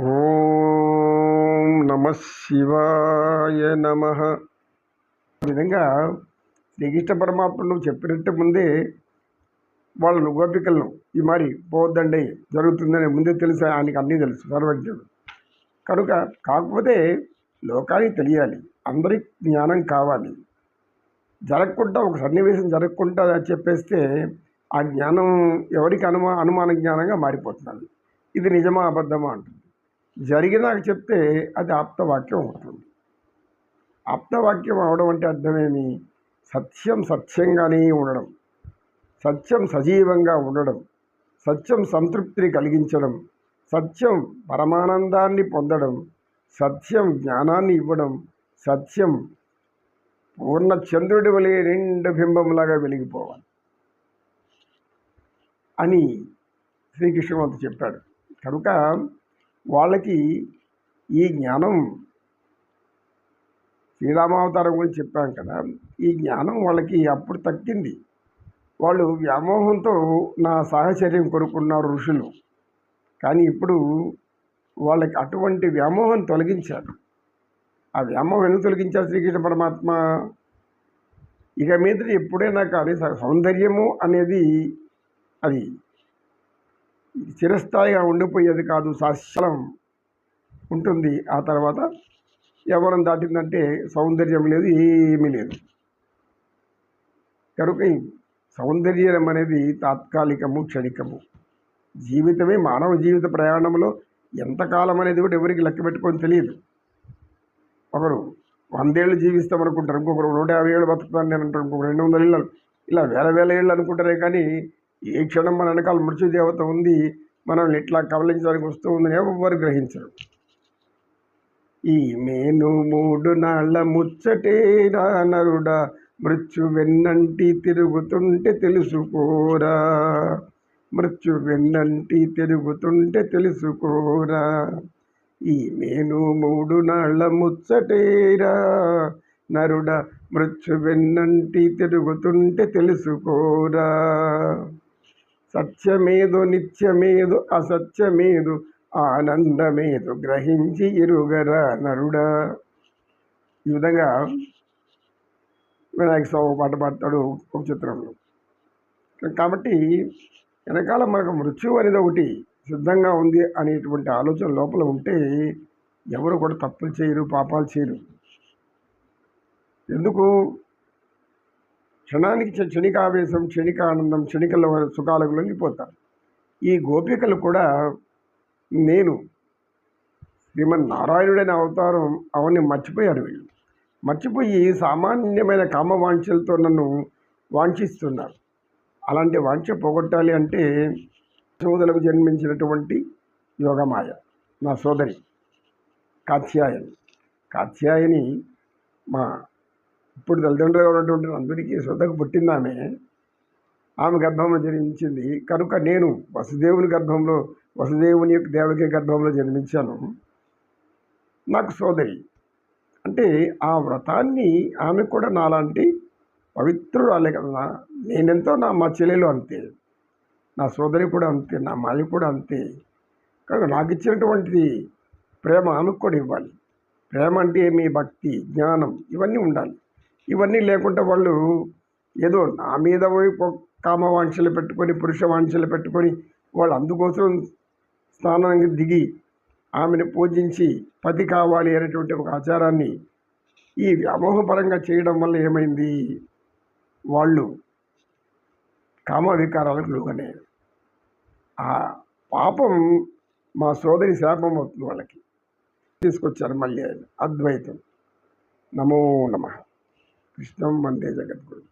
ఓం నమ శివాయ నమ. విధంగా శ్రీకృష్ణ పరమాత్మను చెప్పినట్టు ముందే వాళ్ళను గోపికలను ఈ మరి పోవద్దండి జరుగుతుందని ముందే తెలుసు? ఆయనకి అన్నీ తెలుసు సర్వజ్ఞుడు. కనుక కాకపోతే లోకానికి తెలియాలి అందరికి జ్ఞానం కావాలి. జరగకుండా ఒక సన్నివేశం జరగకుండా చెప్పేస్తే ఆ జ్ఞానం ఎవరికి అనుమా అనుమాన జ్ఞానంగా మారిపోతున్నది ఇది నిజమా అబద్ధమా అంటుంది. జరిగినాక చెప్తే అది ఆప్తవాక్యం అవుతుంది. ఆప్తవాక్యం అవడం అంటే అర్థమేమి? సత్యం సత్యంగానే ఉండడం. సత్యం సజీవంగా ఉండడం. సత్యం సంతృప్తిని కలిగించడం. సత్యం పరమానందాన్ని పొందడం. సత్యం జ్ఞానాన్ని ఇవ్వడం. సత్యం పూర్ణ చంద్రుడి వలె రెండు బింబంలాగా వెలిగిపోవాలి అని శ్రీకృష్ణవంతు చెప్పాడు. కనుక వాళ్ళకి ఈ జ్ఞానం శ్రీరామావతారం గురించి చెప్పాం కదా ఈ జ్ఞానం వాళ్ళకి అప్పుడు తగ్గింది. వాళ్ళు వ్యామోహంతో నా సాహచర్యం కొనుక్కున్నారు ఋషులు. కానీ ఇప్పుడు వాళ్ళకి అటువంటి వ్యామోహం తొలగించారు. ఆ వ్యామోహం ఎందుకు తొలగించారు శ్రీకృష్ణ పరమాత్మ? ఇక మీద ఎప్పుడైనా కానీ సౌందర్యము అనేది అది చిరస్థాయిగా ఉండిపోయేది కాదు. శాశ్వతం ఉంటుంది. ఆ తర్వాత ఎవరం దాటిందంటే సౌందర్యం లేదు ఏమీ లేదు. కనుక సౌందర్యం అనేది తాత్కాలికము క్షణికము. జీవితమే మానవ జీవిత ప్రయాణంలో ఎంతకాలం అనేది కూడా ఎవరికి లెక్క పెట్టుకొని తెలియదు. ఒకరు వందేళ్ళు జీవిస్తాం అనుకుంటారు ఇంకొకరు నూట యాభై ఏళ్ళు బతుకుతాను నేను అంటారు ఇంకొకరు రెండు వందల ఏళ్ళు ఇలా వేల వేల ఏళ్ళు అనుకుంటారే కానీ ఏ క్షణం మన వెనకాల మృత్యుదేవత ఉంది. మనల్ని ఇట్లా కవలించడానికి వస్తూ ఉందని ఎవరు గ్రహించరు. ఈ మేను మూడు నాళ్ళ ముచ్చటేరా నరుడా మృత్యు వెన్నంటి తిరుగుతుంటే తెలుసుకోరా. మృత్యు వెన్నంటి తిరుగుతుంటే తెలుసుకోరా. ఈ మేను మూడు నాళ్ళ ముచ్చటేరా నరుడ మృత్యు వెన్నంటి తిరుగుతుంటే తెలుసుకోరా. సత్యమేదు నిత్యమేదు అసత్యమేదు ఆనందమేదు గ్రహించి ఇరుగరా నరుడా. ఈ విధంగా వినాయక స్వామి పాట పాడతాడు ఒక చిత్రంలో. కాబట్టి వెనకాల మనకు మృత్యువు అనేది ఒకటి సిద్ధంగా ఉంది అనేటువంటి ఆలోచన లోపల ఉంటే ఎవరు కూడా తప్పులు చేయరు పాపాలు చేయరు. ఎందుకు? క్షణానికి క్షణిక ఆవేశం క్షణిక ఆనందం క్షణికల సుఖాలకు లొంగిపోతారు. ఈ గోపికలు కూడా నేను శ్రీమన్నారాయణుడైన అవతారం అవన్నీ మర్చిపోయారు వీళ్ళు. మర్చిపోయి సామాన్యమైన కామవాంఛలతో నన్ను వాంఛిస్తున్నారు. అలాంటి వాంఛ పోగొట్టాలి అంటే సోదరులకు జన్మించినటువంటి యోగమాయ నా సోదరి కాత్యాయని. కాత్యాయని మా ఇప్పుడు తల్లిదండ్రులుగా ఉన్నటువంటి అందరికీ శ్రద్ధకు పుట్టిందామే ఆమె. గర్భంలో జన్మించింది. కనుక నేను వసుదేవుని గర్భంలో వసుదేవుని యొక్క దేవకి గర్భంలో జన్మించాను. నాకు సోదరి. అంటే ఆ వ్రతాన్ని ఆమె కూడా నాలాంటి పవిత్రుడు అలే కదా. నేనెంతో నా మా చెల్లెలు అంతే. నా సోదరి కూడా అంతే నా మాలి కూడా అంతే. కనుక నాకు ఇచ్చినటువంటిది ప్రేమ ఆమెకు కూడా ఇవ్వాలి. ప్రేమ అంటే మీ భక్తి జ్ఞానం ఇవన్నీ ఉండాలి. ఇవన్నీ లేకుండా వాళ్ళు ఏదో నా మీద పోయి కామవాంక్షలు పెట్టుకొని పురుష పెట్టుకొని వాళ్ళు అందుకోసం స్నానానికి దిగి ఆమెను పూజించి పతి కావాలి అనేటువంటి ఒక ఆచారాన్ని ఈ వ్యామోహపరంగా చేయడం వల్ల ఏమైంది? వాళ్ళు కామ వికారాలకు లోగనే ఆ పాపం మా సోదరి శాపం అవుతుంది వాళ్ళకి. తీసుకొచ్చారు మళ్ళీ ఆయన. అద్వైతం. నమో నమ. कृष्णम वंदे जगत गुरु